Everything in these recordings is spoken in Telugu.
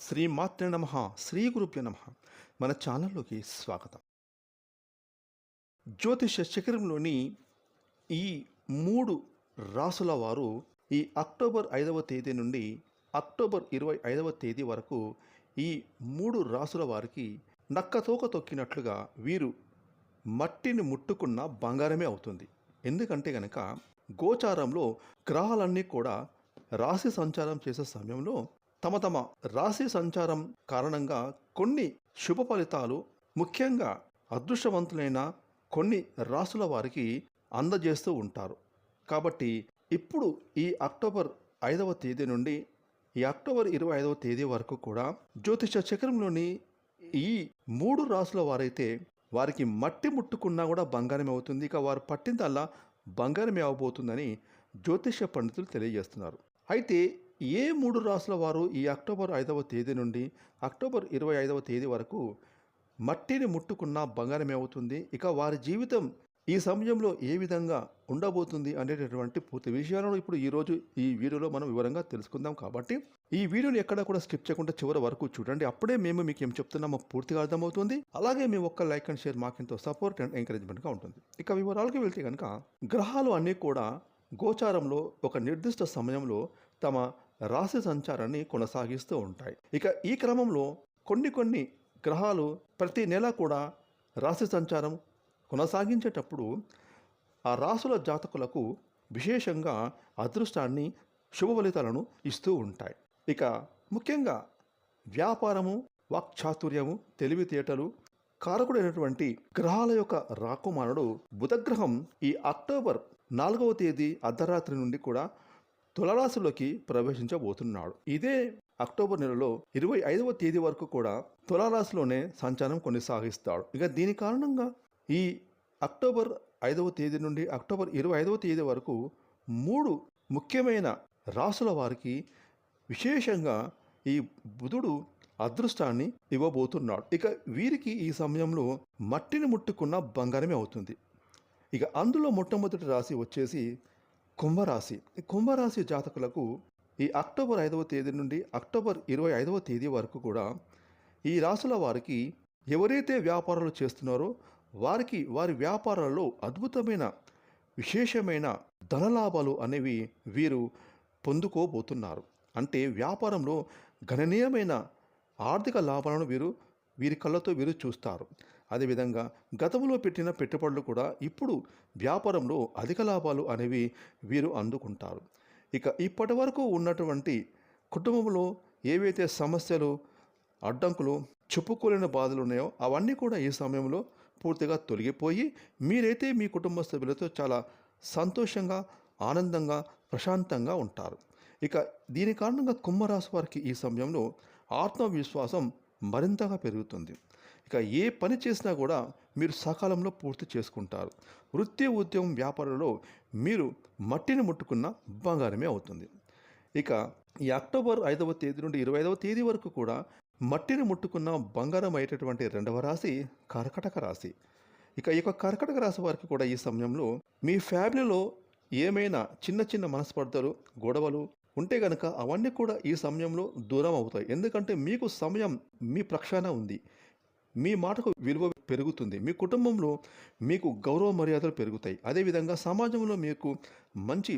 శ్రీమాత్రే నమ శ్రీ గురుభ్య నమ. మన ఛానల్లోకి స్వాగతం. జ్యోతిష శిఖరంలోని ఈ మూడు రాసుల వారు ఈ అక్టోబర్ ఐదవ తేదీ నుండి అక్టోబర్ ఇరవై ఐదవ తేదీ వరకు ఈ మూడు రాసుల వారికి నక్కతోక తొక్కినట్లుగా వీరు మట్టిని ముట్టుకున్న బంగారమే అవుతుంది. ఎందుకంటే గనక గోచారంలో గ్రహాలన్నీ కూడా రాశి సంచారం చేసే సమయంలో తమ తమ రాశి సంచారం కారణంగా కొన్ని శుభ ఫలితాలు ముఖ్యంగా అదృష్టవంతులైన కొన్ని రాసుల వారికి అందజేస్తూ ఉంటారు. కాబట్టి ఇప్పుడు ఈ అక్టోబర్ ఐదవ తేదీ నుండి ఈ అక్టోబర్ ఇరవై ఐదవ తేదీ వరకు కూడా జ్యోతిష చక్రంలోని ఈ మూడు రాసుల వారైతే వారికి మట్టి ముట్టుకున్నా కూడా బంగారమే అవుతుంది. ఇక వారు పట్టిందల్లా బంగారమే అవబోతుందని జ్యోతిష పండితులు తెలియజేస్తున్నారు. అయితే ఏ మూడు రాసుల వారు ఈ అక్టోబర్ ఐదవ తేదీ నుండి అక్టోబర్ ఇరవై ఐదవ తేదీ వరకు మట్టిని ముట్టుకున్న బంగారమే అవుతుంది? ఇక వారి జీవితం ఈ సమయంలో ఏ విధంగా ఉండబోతుంది అనేటటువంటి పూర్తి విషయాలను ఇప్పుడు ఈరోజు ఈ వీడియోలో మనం వివరంగా తెలుసుకుందాం కాబట్టి ఈ వీడియోని ఎక్కడ కూడా స్కిప్ చేయకుండా చివరి వరకు చూడండి. అప్పుడే మేము మీకు ఏం చెప్తున్నామో పూర్తిగా అర్థమవుతుంది. అలాగే మీ ఒక్క లైక్ అండ్ షేర్ మాకెంతో సపోర్ట్ అండ్ ఎంకరేజ్మెంట్గా ఉంటుంది. ఇక వివరాలకు వెళ్తే కనుక గ్రహాలు అన్నీ కూడా గోచారంలో ఒక నిర్దిష్ట సమయంలో తమ రాశి సంచారాన్ని కొనసాగిస్తూ ఉంటాయి. ఇక ఈ క్రమంలో కొన్ని కొన్ని గ్రహాలు ప్రతి నెల కూడా రాశి సంచారం కొనసాగించేటప్పుడు ఆ రాసుల జాతకులకు విశేషంగా అదృష్టాన్ని శుభ ఫలితాలను ఇస్తూ ఉంటాయి. ఇక ముఖ్యంగా వ్యాపారము వాక్చాతుర్యము తెలివితేటలు కారకుడైనటువంటి గ్రహాల యొక్క రాకుమారుడు బుధగ్రహం ఈ అక్టోబర్ నాలుగవ తేదీ అర్ధరాత్రి నుండి కూడా తులరాశిలోకి ప్రవేశించబోతున్నాడు. ఇదే అక్టోబర్ నెలలో ఇరవై ఐదవ తేదీ వరకు కూడా తులారాశిలోనే సంచారం కొనసాగిస్తాడు. ఇక దీని కారణంగా ఈ అక్టోబర్ ఐదవ తేదీ నుండి అక్టోబర్ ఇరవై ఐదవ తేదీ వరకు మూడు ముఖ్యమైన రాసుల వారికి విశేషంగా ఈ బుధుడు అదృష్టాన్ని ఇవ్వబోతున్నాడు. ఇక వీరికి ఈ సమయంలో మట్టిని ముట్టుకున్న బంగారమే అవుతుంది. ఇక అందులో మొట్టమొదటి రాశి వచ్చేసి కుంభరాశి. కుంభరాశి జాతకులకు ఈ అక్టోబర్ ఐదవ తేదీ నుండి అక్టోబర్ ఇరవై ఐదవ తేదీ వరకు కూడా ఈ రాశుల వారికి ఎవరైతే వ్యాపారాలు చేస్తున్నారో వారికి వారి వ్యాపారాల్లో అద్భుతమైన విశేషమైన ధనలాభాలు అనేవి వీరు పొందుకోబోతున్నారు. అంటే వ్యాపారంలో గణనీయమైన ఆర్థిక లాభాలను వీరు వీరి కళ్ళతో వీరు చూస్తారు. అదేవిధంగా గతంలో పెట్టిన పెట్టుబడులు కూడా ఇప్పుడు వ్యాపారంలో అధిక లాభాలు అనేవి వీరు అందుకుంటారు. ఇక ఇప్పటి వరకు ఉన్నటువంటి కుటుంబంలో ఏవైతే సమస్యలు అడ్డంకులు చెప్పుకోలేని బాధలు ఉన్నాయో అవన్నీ కూడా ఈ సమయంలో పూర్తిగా తొలగిపోయి మీరైతే మీ కుటుంబ సభ్యులతో చాలా సంతోషంగా ఆనందంగా ప్రశాంతంగా ఉంటారు. ఇక దీని కారణంగా కుంభరాశి వారికి ఈ సమయంలో ఆత్మవిశ్వాసం మరింతగా పెరుగుతుంది. ఇక ఏ పని చేసినా కూడా మీరు సకాలంలో పూర్తి చేసుకుంటారు. వృత్తి ఉద్యమం వ్యాపారంలో మీరు మట్టిని ముట్టుకున్న బంగారమే అవుతుంది. ఇక ఈ అక్టోబర్ ఐదవ తేదీ నుండి ఇరవై ఐదవ తేదీ వరకు కూడా మట్టిని ముట్టుకున్న బంగారం అయ్యేటటువంటి రెండవ రాశి కర్కటక రాశి. ఇక ఈ యొక్క కర్కటక రాశి వారికి కూడా ఈ సమయంలో మీ ఫ్యామిలీలో ఏమైనా చిన్న చిన్న మనస్పర్ధలు గొడవలు ఉంటే గనక అవన్నీ కూడా ఈ సమయంలో దూరం అవుతాయి. ఎందుకంటే మీకు సమయం మీ ప్రక్షాన ఉంది. మీ మాటకు విలువ పెరుగుతుంది. మీ కుటుంబంలో మీకు గౌరవ మర్యాదలు పెరుగుతాయి. అదేవిధంగా సమాజంలో మీకు మంచి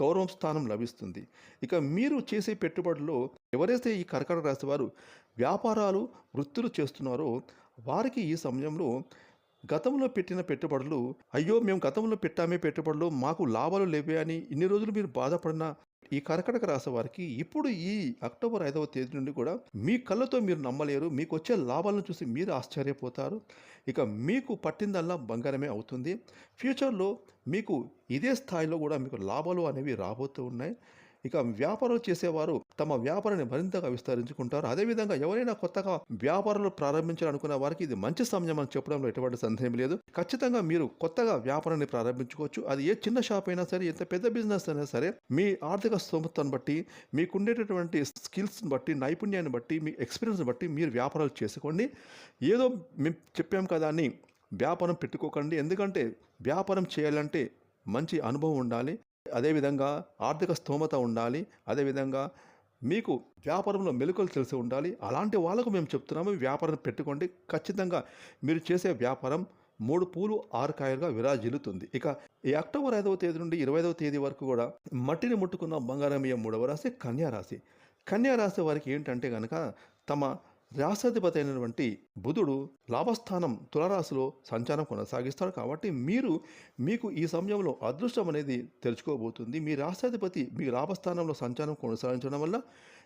గౌరవం స్థానం లభిస్తుంది. ఇక మీరు చేసే పెట్టుబడుల్లో ఎవరైతే ఈ కర్కట రాశి వారు వ్యాపారాలు వృత్తులు చేస్తున్నారో వారికి ఈ సమయంలో గతంలో పెట్టిన పెట్టుబడులు అయ్యో మేము గతంలో పెట్టామే పెట్టుబడులు మాకు లాభాలు లేవే అని ఇన్ని రోజులు మీరు బాధపడిన ఈ కర్కటక రాశి వారికి ఇప్పుడు ఈ అక్టోబర్ ఐదవ తేదీ నుండి కూడా మీ కళ్ళతో మీరు నమ్మలేరు మీకు వచ్చే లాభాలను చూసి మీరు ఆశ్చర్యపోతారు. ఇక మీకు పట్టిందల్లా బంగారమే అవుతుంది. ఫ్యూచర్లో మీకు ఇదే స్థాయిలో కూడా మీకు లాభాలు అనేవి రాబోతూ ఉన్నాయి. ఇక వ్యాపారాలు చేసేవారు తమ వ్యాపారాన్ని మరింతగా విస్తరించుకుంటారు. అదేవిధంగా ఎవరైనా కొత్తగా వ్యాపారాలు ప్రారంభించాలనుకున్న వారికి ఇది మంచి సమయం అని చెప్పడంలో ఎటువంటి సందేహం లేదు. ఖచ్చితంగా మీరు కొత్తగా వ్యాపారాన్ని ప్రారంభించుకోవచ్చు. అది ఏ చిన్న షాప్ అయినా సరే ఎంత పెద్ద బిజినెస్ అయినా సరే మీ ఆర్థిక స్తోమతను బట్టి మీకుండేటటువంటి స్కిల్స్ని బట్టి నైపుణ్యాన్ని బట్టి మీ ఎక్స్పీరియన్స్ని బట్టి మీరు వ్యాపారాలు చేసుకోండి. ఏదో మేము చెప్పాం కదా అని వ్యాపారం పెట్టుకోకండి. ఎందుకంటే వ్యాపారం చేయాలంటే మంచి అనుభవం ఉండాలి. అదేవిధంగా ఆర్థిక స్తోమత ఉండాలి అదేవిధంగా మీకు వ్యాపారంలో మెలకువలు తెలిసి ఉండాలి. అలాంటి వాళ్ళకు మేము చెప్తున్నాము వ్యాపారం పెట్టుకోండి. ఖచ్చితంగా మీరు చేసే వ్యాపారం మూడు పూలు ఆరు కాయలుగా విరాజిల్లుతుంది. ఇక ఈ అక్టోబర్ ఐదవ తేదీ నుండి ఇరవై ఐదవ తేదీ వరకు కూడా మట్టిని ముట్టుకున్న బంగారమయ్య మూడవ రాశి కన్యా రాశి. కన్యా రాశి వారికి ఏంటంటే కనుక తమ రాసాధిపతి అయినటువంటి బుధుడు లాభస్థానం తులరాశిలో సంచారం కొనసాగిస్తాడు కాబట్టి మీరు మీకు ఈ సమయంలో అదృష్టం అనేది తెరుచుకోబోతుంది మీ రాష్ట్రాధిపతి మీ లాభస్థానంలో సంచారం కొనసాగించడం వల్ల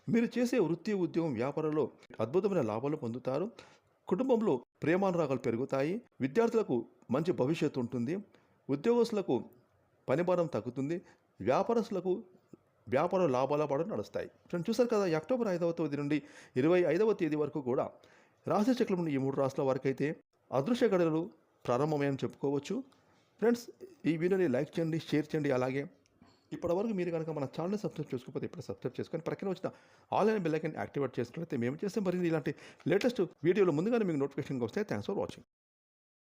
మీరు చేసే వృత్తి ఉద్యోగం వ్యాపారంలో అద్భుతమైన లాభాలు పొందుతారు. కుటుంబంలో ప్రేమానురాగాలు పెరుగుతాయి. విద్యార్థులకు మంచి భవిష్యత్తు ఉంటుంది. ఉద్యోగస్తులకు పనిభారం తగ్గుతుంది. వ్యాపారస్తులకు వ్యాపార లాభాల పాటు నడుస్తాయి. ఫ్రెండ్స్ చూసారు కదా ఈ అక్టోబర్ ఐదవ తేదీ నుండి ఇరవై ఐదవ తేదీ వరకు కూడా రాశి చక్రం నుండి ఈ మూడు రాష్ట్రాల వరకు అయితే అదృశ్య గడలు ప్రారంభమయ్యని చెప్పుకోవచ్చు. ఫ్రెండ్స్ ఈ వీడియోని లైక్ చేయండి షేర్ చేయండి. అలాగే ఇప్పటివరకు మీరు కనుక మన ఛానల్ సబ్స్క్రైబ్ చేసుకోకపోతే ఇప్పుడు సబ్స్క్రైబ్ చేసుకొని ప్రక్కన వచ్చిన ఆన్లైన్ బెల్ ఐకన్ యాక్టివేట్ చేసుకున్నట్లయితే మేము చేస్తే మరి ఇలాంటి లేటెస్ట్ వీడియోలు ముందుగానే మీకు నోటిఫికేషన్ వస్తే థ్యాంక్స్ ఫర్ వాచింగ్